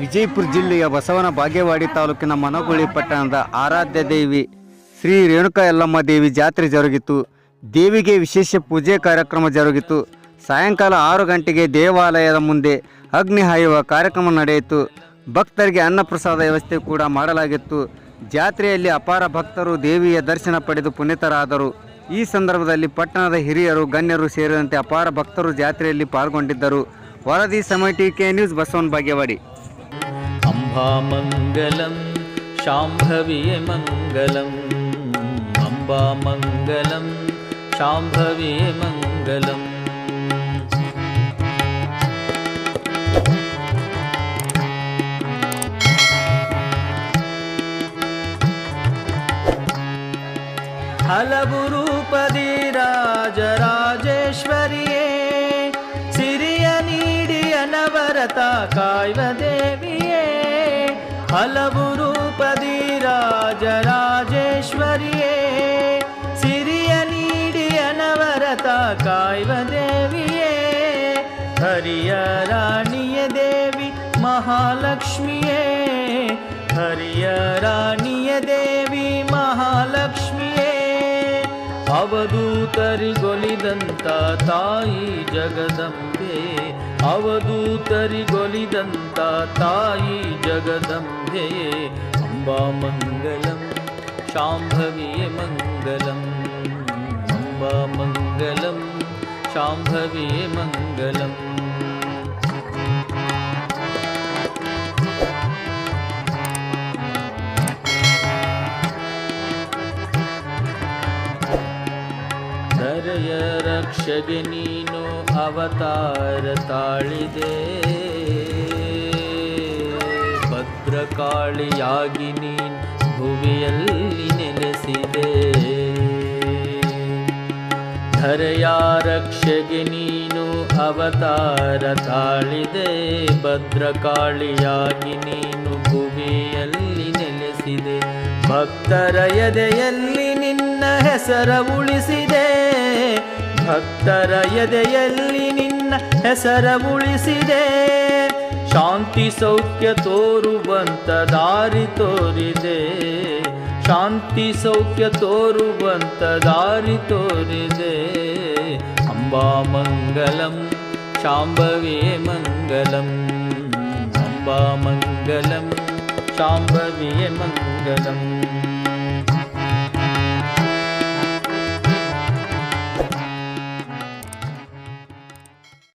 ವಿಜಯಪುರ ಜಿಲ್ಲೆಯ ಬಸವನ ಬಾಗೇವಾಡಿ ತಾಲೂಕಿನ ಮನಗುಳಿ ಪಟ್ಟಣದ ಆರಾಧ್ಯ ದೇವಿ ಶ್ರೀ ರೇಣುಕಾ ಯಲ್ಲಮ್ಮ ದೇವಿ ಜಾತ್ರೆ ಜರುಗಿತು. ದೇವಿಗೆ ವಿಶೇಷ ಪೂಜೆ ಕಾರ್ಯಕ್ರಮ ಜರುಗಿತು. ಸಾಯಂಕಾಲ ಆರು ಗಂಟೆಗೆ ದೇವಾಲಯದ ಮುಂದೆ ಅಗ್ನಿ ಹಾಯುವ ಕಾರ್ಯಕ್ರಮ ನಡೆಯಿತು. ಭಕ್ತರಿಗೆ ಅನ್ನಪ್ರಸಾದ ವ್ಯವಸ್ಥೆ ಕೂಡ ಮಾಡಲಾಗಿತ್ತು. ಜಾತ್ರೆಯಲ್ಲಿ ಅಪಾರ ಭಕ್ತರು ದೇವಿಯ ದರ್ಶನ ಪಡೆದು ಪುನೀತರಾದರು. ಈ ಸಂದರ್ಭದಲ್ಲಿ ಪಟ್ಟಣದ ಹಿರಿಯರು, ಗಣ್ಯರು ಸೇರಿದಂತೆ ಅಪಾರ ಭಕ್ತರು ಜಾತ್ರೆಯಲ್ಲಿ ಪಾಲ್ಗೊಂಡಿದ್ದರು. ವರದಿ ಸಮಿತಿ ಕೆ ನ್ಯೂಸ್ ಬಸವನ್ ಬಾಗೇವಾಡಿ. अम्बामङ्गलं शाम्भवीमङ्गलम् अम्बामङ्गलं हलगुरूपदीराजराजेश्वर्ये सिरियनीडियनवरता काय देवी ಹಲವು ರೂಪದಿ ರಾಜರಾಜೇಶ್ವರಿಯೇ ಸಿರಿಯ ನೀಡಿ ಅನವರತ ಕಾಯ್ವ ದೇವಿಯೇ ಹರಿಯ ರಾಣಿಯ ದೇವಿ ಮಹಾಲಕ್ಷ್ಮಿಯೇ ಹರಿಯ ರಾಣಿಯ ದೇವಿ ಮಹಾಲಕ್ಷ್ಮಿಯೇ ಅವಧೂತರಿಗೊಲಿದಂತ ತಾಯಿ ಜಗದಂಬೆ ಅವಧೂತರಿಗೊಲಿದಂತ ತಾಯಿ ಜಗದಂಬೆ ಅಂಬಾ ಮಂಗಲಂ ಶಾಂಭವಿಯೇ ಮಂಗಲಂ ಅಂಬಾ ಮಂಗಲಂ ಶಾಂಭವಿಯೇ ಮಂಗಲಂ ಧರೆಯ ರಕ್ಷಗೆ ನೀನು ಅವತಾರ ತಾಳಿದೆ. ಭದ್ರಕಾಳಿಯಾಗಿ ನೀನ್ ಭುವಿಯಲ್ಲಿ ನೆಲೆಸಿದೆ. ಧರೆಯ ರಕ್ಷೆಗೆ ನೀನು ಅವತಾರ ತಾಳಿದೆ. ಭದ್ರಕಾಳಿಯಾಗಿ ನೀನು ಭುವಿಯಲ್ಲಿ ನೆಲೆಸಿದೆ. ಭಕ್ತರ ಎದೆಯಲ್ಲಿ ನಿನ್ನ ಹೆಸರ ಉಳಿಸಿದೆ. ಭಕ್ತರ ಎದೆಯಲ್ಲಿ ನಿನ್ನ ಹೆಸರ ಉಳಿಸಿದೆ. ಶಾಂತಿ ಸೌಖ್ಯ ತೋರುವಂತ ದಾರಿ ತೋರಿದೆ. ಶಾಂತಿ ಸೌಖ್ಯ ತೋರುವಂತ ದಾರಿ ತೋರಿದೆ. ಅಂಬಾ ಮಂಗಲಂ ಶಾಂಭವೇ ಮಂಗಲಂ. ಅಂಬಾ ಮಂಗಲಂ ಶಾಂಭವೇ ಮಂಗಲಂ.